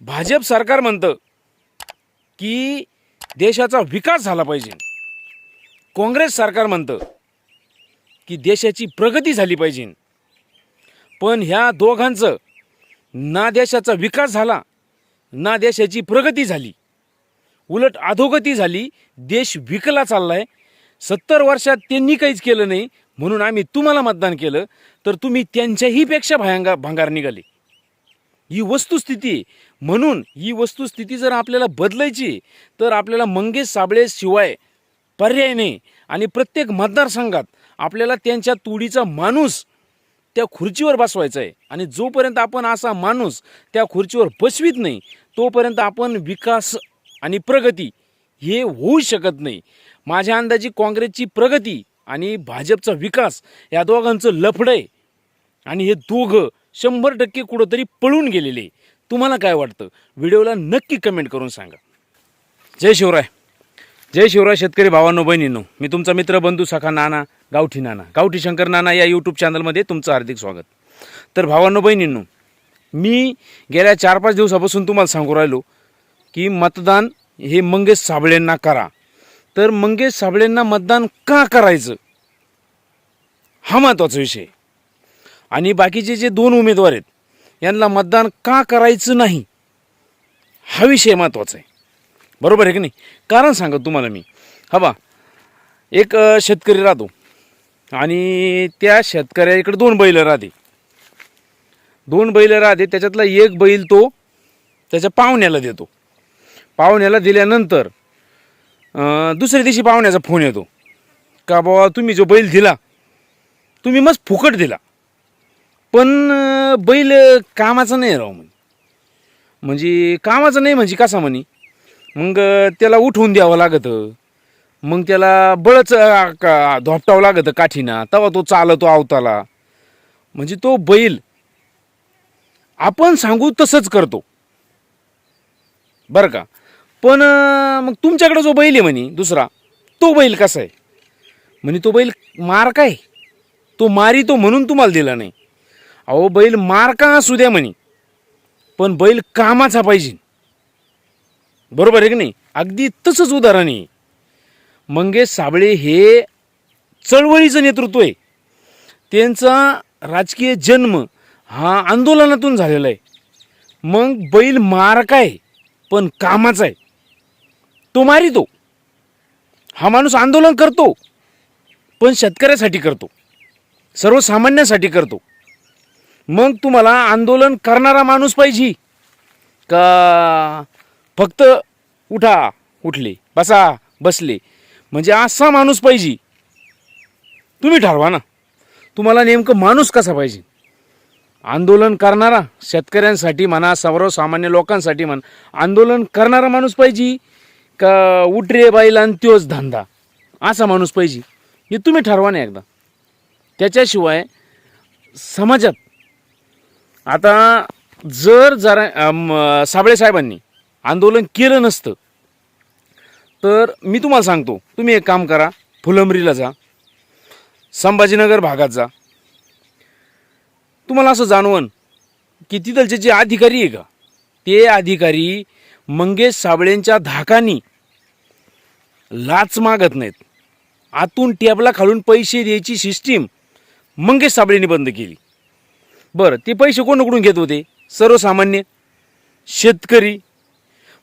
भाजप सरकार म्हणतं की देशाचा विकास झाला पाहिजे. काँग्रेस सरकार म्हणतं की देशाची प्रगती झाली पाहिजे. पण ह्या दोघांचं ना देशाचा विकास झाला ना देशाची प्रगती झाली. उलट अधोगती झाली देश विकला चाललाय. सत्तर वर्षात त्यांनी काहीच केलं नाही म्हणून आम्ही तुम्हाला मतदान केलं तर तुम्ही त्यांच्याही पेक्षा भांगार निघाले. ही वस्तुस्थिती. म्हणून ही वस्तुस्थिती जर आपल्याला बदलायची तर आपल्याला मंगेश साबळे शिवाय पर्याय नाही. आणि प्रत्येक मतदारसंघात आपल्याला त्यांच्या तुडीचा माणूस त्या खुर्चीवर बसवायचा आहे आणि जोपर्यंत आपण असा माणूस त्या खुर्चीवर बसवीत नाही तोपर्यंत आपण विकास आणि प्रगती हे होऊ शकत नाही. माझ्या अंदाजी काँग्रेसची प्रगती आणि भाजपचा विकास या दोघांचं लफडं आहे. आणि हे दोघं शंभर टक्के कुठंतरी पळून गेलेले तुम्हाला काय वाटतं? व्हिडिओला नक्की कमेंट करून सांगा. जय शिवराय. जय शिवराय शेतकरी भावांनो बहिणींनो. मी तुमचा मित्र बंधू सखा नाना गावठी नाना गावठी शंकर नाना या यूट्यूब चॅनलमध्ये तुमचं हार्दिक स्वागत. तर भावांनो बहिणींनो मी गेल्या चार पाच दिवसापासून तुम्हाला सांगू राहिलो की मतदान हे मंगेश साबळेंना करा. तर मंगेश साबळेंना मतदान का करायचं? हा महत्त्वाचा विषय आणि बाकीचे जे दोन उमेदवार आहेत यांना मतदान का करायचं नाही? हा विषय महत्त्वाचा आहे. बरोबर आहे की नाही? कारण सांगत तुम्हाला मी. हा बा एक शेतकरी राहतो. आणि त्या शेतकऱ्याकडे दोन बैल राहते. दोन बैल राहते त्याच्यातला एक बैल तो त्याच्या पाहुण्याला देतो. पाहुण्याला दिल्यानंतर दुसऱ्या दिवशी पाहुण्याचा फोन येतो. का बाबा तुम्ही जो बैल दिला तुम्ही मस्त फुकट दिला. पण बैल कामाचा नाही राव म्हणे. म्हणजे कामाचं नाही म्हणजे कसा म्हणे? मग त्याला उठवून द्यावं लागतं. मग त्याला बळच का- धोपटावं लागतं काठीना. तेव्हा तो चालतो आवताला. म्हणजे तो बैल आपण सांगू तसंच करतो. बरं का? पण मग तुमच्याकडे जो बैल आहे म्हणे दुसरा तो बैल कसा आहे? म्हणे तो बैल मार काय? तो मारी तो म्हणून तुम्हाला दिला नाही. अहो बैल मारका असू द्या म्हणे. पण बैल कामाचा पाहिजे. बरोबर आहे की नाही? अगदी तसंच उदाहरण आहे. मंगेश साबळे हे चळवळीचं नेतृत्व आहे. त्यांचा राजकीय जन्म हा आंदोलनातून झालेला आहे. मग बैल मारका आहे पण कामाचा आहे. तो मारितो. हा माणूस आंदोलन करतो. पण शेतकऱ्यासाठी करतो. सर्वसामान्यासाठी करतो. मग तुम्हाला आंदोलन करणारा माणूस पाहिजे. का फक्त उठा उठले बसा बसले. म्हणजे असा माणूस पाहिजे. तुम्ही ठरवा ना. तुम्हाला नेमकं माणूस कसा पाहिजे? आंदोलन करणारा शेतकऱ्यांसाठी म्हणा सर्वसामान्य लोकांसाठी म्हणा आंदोलन करणारा माणूस पाहिजे का उठरे बाईल आणि त्योच धंदा? असा माणूस पाहिजे. हे तुम्ही ठरवा ना एकदा. त्याच्याशिवाय समाजात आता जर जरा अम, साबळे साहेबांनी आंदोलन केलं नसतं तर मी तुम्हाला सांगतो तुम्ही एक काम करा फुलंबरीला जा संभाजीनगर भागात जा. तुम्हाला असं जाणवण की तिथलचे जे अधिकारी आहे का ते अधिकारी मंगेश साबळेंच्या धाकानी लाच मागत नाहीत. आतून टेबला खालून पैसे द्यायची सिस्टीम मंगेश साबळेंनी बंद केली. बरं ते पैसे कोणाकडून घेत होते? सर्वसामान्य शेतकरी.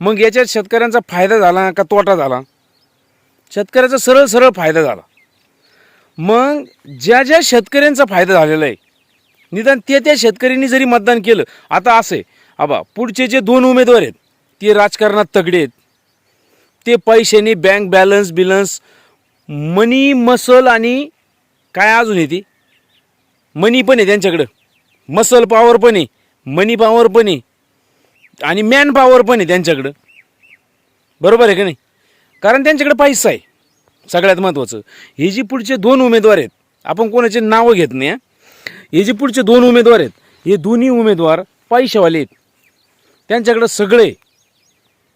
मग याच्यात शेतकऱ्यांचा फायदा झाला का तोटा झाला? शेतकऱ्याचा सरळ सरळ फायदा झाला. मग ज्या ज्या शेतकऱ्यांचा फायदा झालेला आहे निदान ते त्या शेतकऱ्यांनी जरी मतदान केलं आता असं आहे आबा पुढचे जे दोन उमेदवार आहेत ते राजकारणात तगडे आहेत. ते पैशाने बँक बॅलन्स बिलन्स मनी मसल आणि काय अजून आहे ती? मनी पण आहे त्यांच्याकडं. मसल पॉवर पण आहे मनी पॉवर पण आहे आणि मॅन पॉवर पण आहे त्यांच्याकडं. बरोबर आहे का नाही? कारण त्यांच्याकडे पैसा आहे सगळ्यात महत्त्वाचं हे जी पुढचे दोन उमेदवार आहेत आपण कोणाचे नावं घेत नाही हे? जे पुढचे दोन उमेदवार आहेत हे दोन्ही उमेदवार पैशावाले आहेत. त्यांच्याकडं सगळे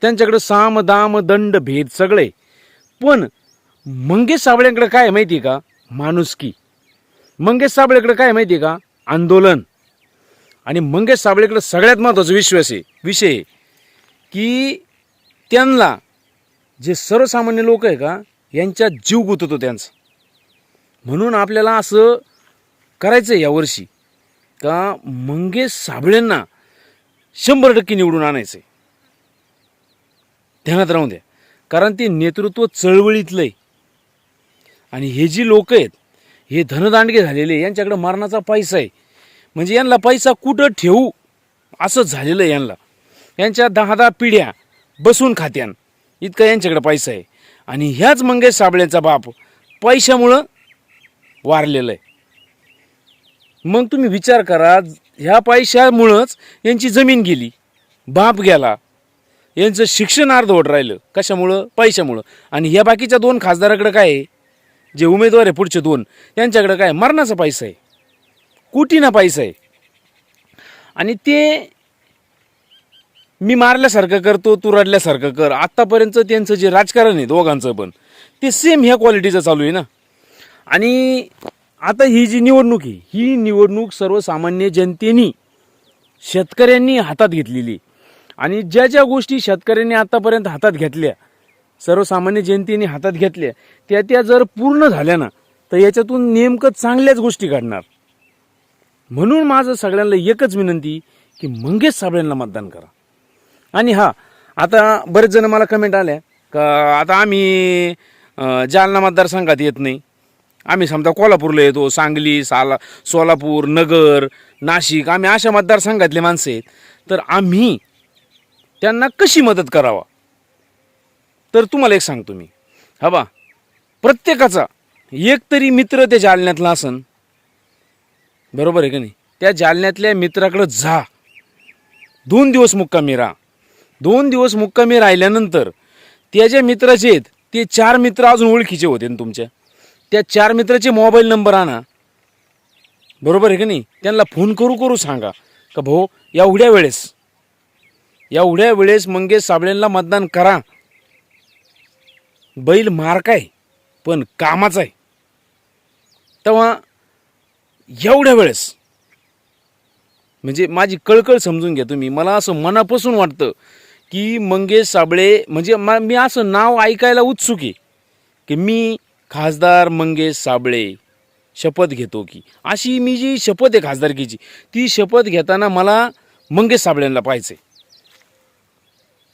त्यांच्याकडं साम दाम दंड भेद सगळे. पण मंगेश साबळ्यांकडे काय माहिती आहे का? माणुसकी. मंगेश साबळेकडे काय माहिती आहे का? आंदोलन. आणि मंगेश साबळेकडे सगळ्यात महत्त्वाचा विश्वास आहे विषय की त्यांना जे सर्वसामान्य लोक आहे का यांच्या जीव गुततो त्यांचा. म्हणून आपल्याला असं करायचं आहे यावर्षी का मंगेश साबळेंना शंभर टक्के निवडून आणायचं आहे ध्यानात राहून द्या. कारण ते नेतृत्व चळवळीतलं आहे आणि हे जी लोक आहेत हे धनदांडगे झालेले यांच्याकडे मरणाचा पैसा आहे. म्हणजे यांना पैसा कुठं ठेवू? असं झालेलं आहे यांना. यांच्या दहा दहा पिढ्या बसून खात्यान. इतका यांच्याकडे पैसा आहे. आणि ह्याच मंगेश साबळेचा बाप पैशामुळं वारलेलं आहे. मग तुम्ही विचार करा ह्या पैशामुळंच यांची जमीन गेली. बाप गेला. यांचं शिक्षण अर्धवट राहिलं. कशामुळं? पैशामुळं. आणि ह्या बाकीच्या दोन खासदाराकडं काय आहे? जे उमेदवार आहे पुढचे दोन यांच्याकडं काय? मरणाचा पैसा आहे. कोटीना पैसा आहे. आणि ते मी मारल्यासारखं करतो तू रडल्यासारखं कर. आत्तापर्यंत त्यांचं जे राजकारण आहे दोघांचं पण ते सेम ह्या क्वालिटीचं चालू आहे ना. आणि आता ही जी निवडणूक आहे ही निवडणूक सर्वसामान्य जनतेनी शेतकऱ्यांनी हातात घेतलेली आणि ज्या ज्या गोष्टी शेतकऱ्यांनी आतापर्यंत हातात घेतल्या सर्वसामान्य जनतेने हातात घेतल्या त्या त्या जर पूर्ण झाल्या ना तर याच्यातून नेमकं चांगल्याच गोष्टी घडणार. म्हणून माझं सगळ्यांना एकच विनंती की मंगेश साबळेंना मतदान करा. आणि हा आता बरेच जण मला कमेंट आल्या का आता आम्ही जालना मतदारसंघात येत नाही. आम्ही समजा कोल्हापूरला येतो सांगली साला सोलापूर नगर नाशिक आम्ही अशा मतदारसंघातले माणसं आहेत. तर आम्ही त्यांना कशी मदत करावा? तर तुम्हाला एक सांगतो मी. हा बा प्रत्येकाचा एक तरी मित्र त्या जालन्यातला असन बरोबर आहे का नाही? त्या जालन्यातल्या मित्राकडं जा. दोन दिवस मुक्कामी राहा. दोन दिवस मुक्कामी राहिल्यानंतर त्या ज्या मित्राचे आहेत ते चार मित्र अजून ओळखीचे होते ना तुमच्या? त्या चार मित्राचे मोबाईल नंबर आणा. बरोबर आहे का नाही? त्यांना फोन करू करू सांगा. का भाऊ एवढ्या वेळेस एवढ्या वेळेस मंगेश साबळेंना मतदान करा. बैल मार्क आहे पण कामाचा आहे. तेव्हा एवढ्या वेळेस. म्हणजे माझी कळकळ समजून घ्या तुम्ही मला असं मनापासून वाटतं की मंगेश साबळे म्हणजे मा मी असं नाव ऐकायला उत्सुक आहे की मी खासदार मंगेश साबळे शपथ घेतो की. अशी मी जी शपथ आहे खासदारकीची ती शपथ घेताना मला मंगेश साबळेंना पाहायचं आहे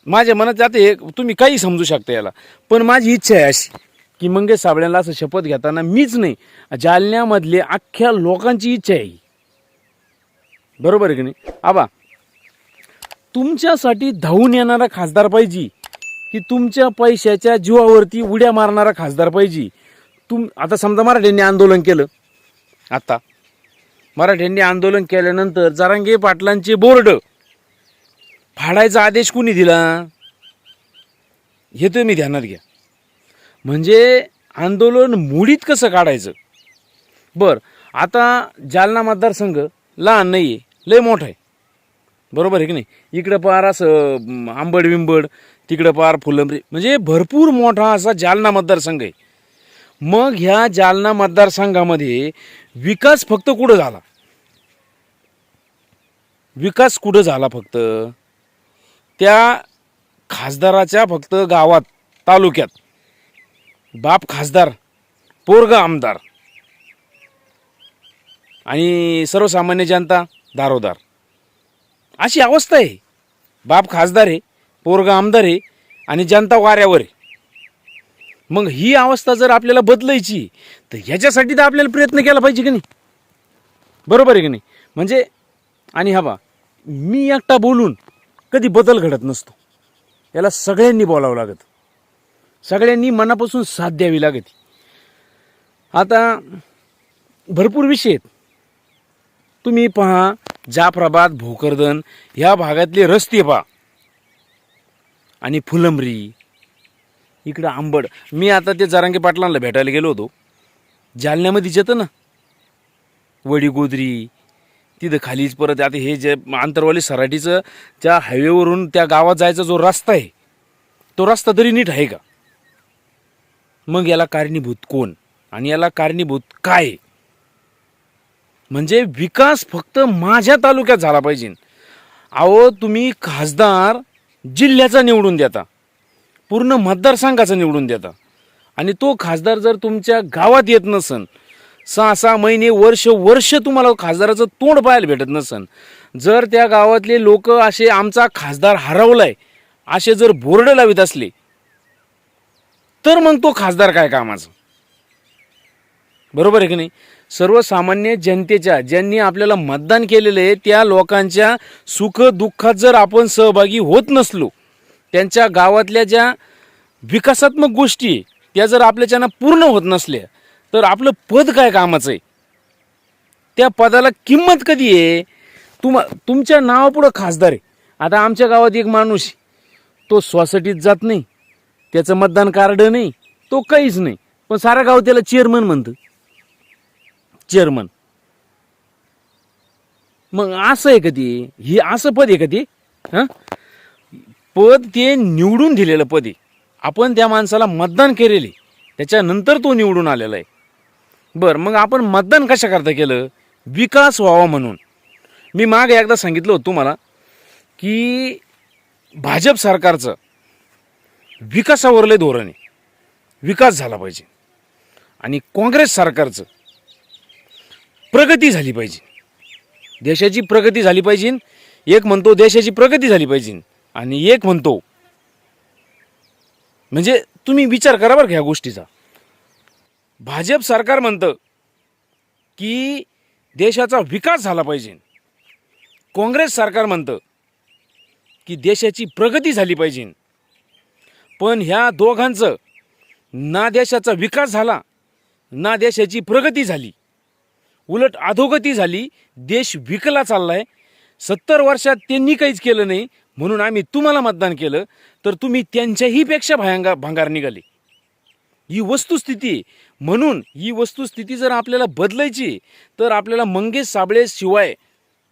माझ्या मनात जाते तुम्ही काही समजू शकता याला. पण माझी इच्छा आहे अशी. की मंगेश साबळेंना असं शपथ घेताना मीच नाही. जालन्यामधले अख्ख्या लोकांची इच्छा आहे बरोबर आहे की नाही? आबा तुमच्यासाठी धावून येणारा खासदार पाहिजे की तुमच्या पैशाच्या जीवावरती उड्या मारणारा खासदार पाहिजे? तुम आता समजा मराठ्यांनी आंदोलन केलं. आता मराठ्यांनी आंदोलन केल्यानंतर जरांगे पाटलांचे बोर्ड फाडायचा आदेश कुणी दिला? हे तुम्ही ध्यानात घ्या. म्हणजे आंदोलन मुडीत कसं काढायचं? बर आता जालना मतदारसंघ लहान नाही आहे लय मोठा आहे. बरोबर आहे की नाही? इकडं पार असं आंबड विंबड तिकडं पार फुलंबरी म्हणजे भरपूर मोठा असा जालना मतदारसंघ आहे. मग ह्या जालना मतदारसंघामध्ये विकास फक्त कुठं झाला? विकास कुठं झाला फक्त? त्या खासदाराच्या फक्त गावात तालुक्यात. बाप खासदार पोरगा आमदार आणि सर्वसामान्य जनता दारोदार. अशी अवस्था आहे. बाप खासदार आहे पोरगा आमदार आहे आणि जनता वाऱ्यावर आहे. मग ही अवस्था जर आपल्याला बदलायची तर ह्याच्यासाठी तर आपल्याला प्रयत्न केला पाहिजे की नाही? बरोबर आहे की नाही? म्हणजे आणि हा बा मी एकटा बोलून कधी बदल घडत नसतो. याला सगळ्यांनी बोलावं लागत. सगळ्यांनी मनापासून साथ द्यावी लागते आता भरपूर विषय आहेत. तुम्ही पहा जाफराबाद भोकरदन ह्या भागातले रस्ते पहा. आणि फुलंबरी इकडं आंबड. मी आता ते जरांगे पाटलांना भेटायला गेलो होतो. जालन्यामध्ये येतं ना. वडी गोदरी तिथं खालीच परत आता हे जे आंतरवाली सराटीचं त्या हायवेवरून त्या गावात जायचा जो रस्ता आहे तो रस्ता तरी नीट आहे का? मग याला कारणीभूत कोण? आणि याला कारणीभूत काय? म्हणजे विकास फक्त माझ्या तालुक्यात झाला पाहिजे. अहो तुम्ही खासदार जिल्ह्याचा निवडून देता. पूर्ण मतदारसंघाचा निवडून देता. आणि तो खासदार जर तुमच्या गावात येत नसन सहा सहा महिने वर्ष वर्ष तुम्हाला खासदाराचं तोंड पाहायला भेटत नसन जर त्या गावातले लोक असे आमचा खासदार हरवलाय असे जर बोर्ड लावित असले तर मग तो खासदार काय कामाचं? बरोबर आहे की नाही? सर्वसामान्य जनतेच्या ज्यांनी आपल्याला मतदान केलेलं आहे त्या लोकांच्या सुख दुःखात जर आपण सहभागी होत नसलो त्यांच्या गावातल्या ज्या विकासात्मक गोष्टी आहे, त्या जर आपल्याच्यानं पूर्ण होत नसल्या तर आपलं पद काय कामाचं आहे? त्या पदाला किंमत कधी आहे? तुम तुमच्या नावापुढं खासदार आहे. आता आमच्या गावात एक माणूस आहे. तो सोसायटीत जात नाही. त्याचं मतदान कार्ड नाही तो काहीच नाही. पण सारा गाव त्याला चेअरमन म्हणतं. चेअरमन मग असं आहे का ते? हे असं पद आहे कधी हां? पद ते निवडून दिलेलं पद आहे. आपण त्या माणसाला मतदान केलेले त्याच्यानंतर तो निवडून आलेला आहे. बरं मग आपण मतदान कशा करता केलं? विकास व्हावा म्हणून. मी मागे एकदा सांगितलं होतं तुम्हाला की भाजप सरकारचं विकासावरले धोरण आहे. विकास झाला पाहिजे. आणि काँग्रेस सरकारचं प्रगती झाली पाहिजे. देशाची प्रगती झाली पाहिजे. एक म्हणतो देशाची प्रगती झाली पाहिजे. आणि एक म्हणतो म्हणजे तुम्ही विचार करा बरं का ह्या गोष्टीचा. भाजप सरकार म्हणतं की देशाचा विकास झाला पाहिजे. काँग्रेस सरकार म्हणतं की देशाची प्रगती झाली पाहिजे. पण ह्या दोघांचं ना देशाचा विकास झाला ना देशाची प्रगती झाली. उलट अधोगती झाली देश विकला चाललाय. सत्तर वर्षात त्यांनी काहीच केलं नाही म्हणून आम्ही तुम्हाला मतदान केलं तर तुम्ही त्यांच्याही पेक्षा भयंगा भंगार निघाले. ही वस्तुस्थिती म्हणून ही वस्तुस्थिती जर आपल्याला बदलायची तर आपल्याला मंगेश साबळे शिवाय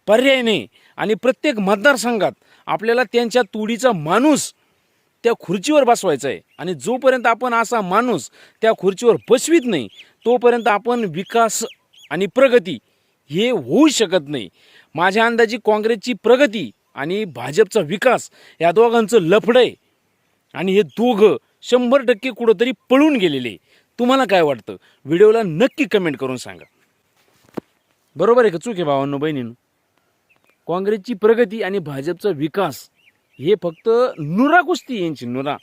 पर्याय नाही. आणि प्रत्येक मतदारसंघात आपल्याला त्यांच्या तुडीचा माणूस त्या खुर्चीवर बसवायचं आहे आणि जोपर्यंत आपण असा माणूस त्या खुर्चीवर बसवीत नाही तोपर्यंत आपण विकास आणि प्रगती हे होऊ शकत नाही. माझ्या अंदाजी काँग्रेसची प्रगती आणि भाजपचा विकास या दोघांचं लफडं आहे. आणि हे दोघं शंभर टक्के कुठंतरी पळून गेलेले तुम्हाला काय वाटतं? व्हिडिओला नक्की कमेंट करून सांगा. बरोबर आहे का चूक आहे भावांनो बहिणींनो? काँग्रेसची प्रगती आणि भाजपचा विकास हे फक्त नुरा कुस्ती यांची नुरा.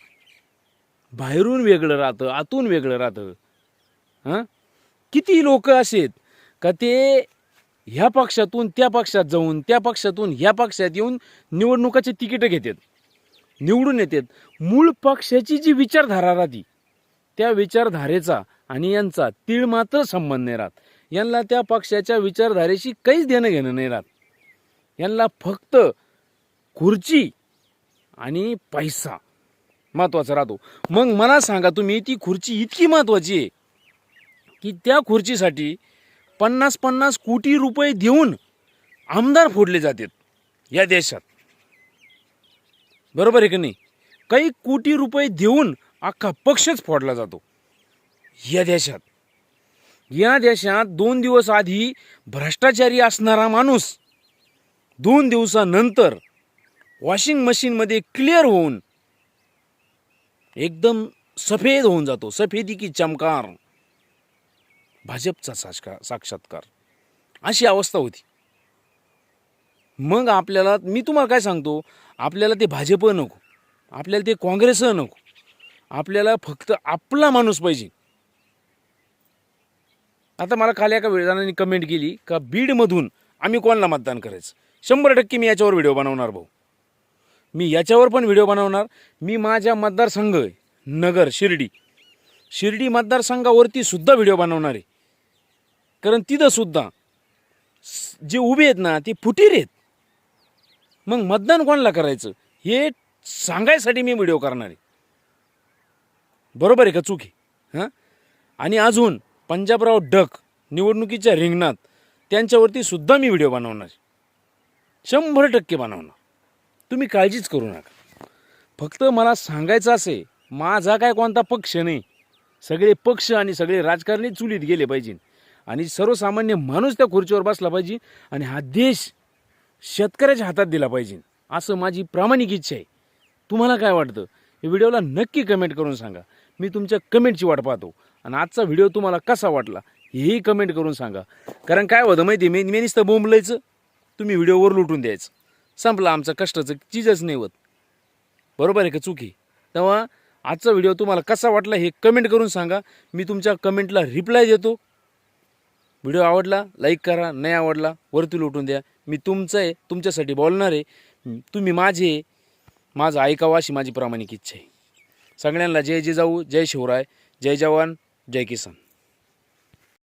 बाहेरून वेगळं राहतं आतून वेगळं राहतं. हां? किती लोक असेत का ते ह्या पक्षातून त्या पक्षात जाऊन त्या पक्षातून ह्या पक्षात येऊन निवडणुकाचे तिकीटं घेतात निवडून येतात. मूळ पक्षाची जी विचारधारा राहती त्या विचारधारेचा आणि यांचा तीळ मात्र संबंध नाही राहत. यांना त्या पक्षाच्या विचारधारेशी काहीच देणं घेणं नाही राहत. यांना फक्त खुर्ची आणि पैसा महत्त्वाचा राहतो. मग मला सांगा तुम्ही ती खुर्ची इतकी महत्वाची आहे की त्या खुर्चीसाठी पन्नास पन्नास कोटी रुपये देऊन आमदार फोडले जातात या देशात. बरोबर आहे की नाही? काही कोटी रुपये देऊन अख्खा पक्षच फोडला जातो या देशात. या देशात दोन दिवस आधी भ्रष्टाचारी असणारा माणूस दोन दिवसानंतर वॉशिंग मशीनमध्ये क्लिअर होऊन एकदम सफेद होऊन जातो. सफेदी की चमकार. भाजपचा साक्षका साक्षात्कार. अशी अवस्था होती. मग आपल्याला मी तुम्हाला काय सांगतो? आपल्याला ते भाजप नको. आपल्याला ते काँग्रेस नको. आपल्याला फक्त आपला माणूस पाहिजे. आता मला काल एका जणांनी कमेंट केली का बीडमधून आम्ही कोणाला मतदान करायचं? शंभर टक्के मी याच्यावर व्हिडिओ बनवणार भाऊ. मी याच्यावर पण व्हिडिओ बनवणार. मी माझ्या मतदारसंघ आहे, नगर शिर्डी. शिर्डी मतदारसंघावरती सुद्धा व्हिडिओ बनवणार आहे. कारण तिथं सुद्धा जे उभे आहेत ना ते फुटीर आहेत. मग मतदान कोणाला करायचं? हे सांगायसाठी मी व्हिडिओ करणार आहे. बरोबर आहे का चूक आहे? हां? आणि अजून पंजाबराव डक निवडणुकीच्या रिंगणात त्यांच्यावरती सुद्धा मी व्हिडिओ बनवणार आहे. शंभर टक्के बनवणार. तुम्ही काळजीच करू नका. फक्त मला सांगायचं असे माझा काय कोणता पक्ष नाही. सगळे पक्ष आणि सगळे राजकारणी चुलीत गेले पाहिजे. आणि सर्वसामान्य माणूस त्या खुर्चीवर बसला पाहिजे आणि हा देश शेतकऱ्याच्या हातात दिला पाहिजे. असं माझी प्रामाणिक इच्छा आहे. तुम्हाला काय वाटतं? हे व्हिडिओला नक्की कमेंट करून सांगा. मी तुमच्या कमेंटची वाट पाहतो. आणि आजचा व्हिडिओ तुम्हाला कसा वाटला हेही कमेंट करून सांगा. कारण काय होतं माहिती आहे, मी मी नुसतं बोंबलायचं. तुम्ही व्हिडिओवर लुटून द्यायचं. संपला आमचं कष्टाचं चीजच नाही होत. बरोबर आहे का चुकी तेव्हा आजचा व्हिडिओ तुम्हाला कसा वाटला हे कमेंट करून सांगा. मी तुमच्या कमेंटला रिप्लाय देतो. व्हिडिओ आवडला लाईक करा. नाही आवडला वरती लुटून द्या. मी तुमचं आहे तुमच्यासाठी बोलणार आहे. तुम्ही माझे माझं ऐकावं अशी माझी प्रामाणिक इच्छा आहे. सगळ्यांना जय जय जाऊ जय शिवराय जय जवान जय किसान.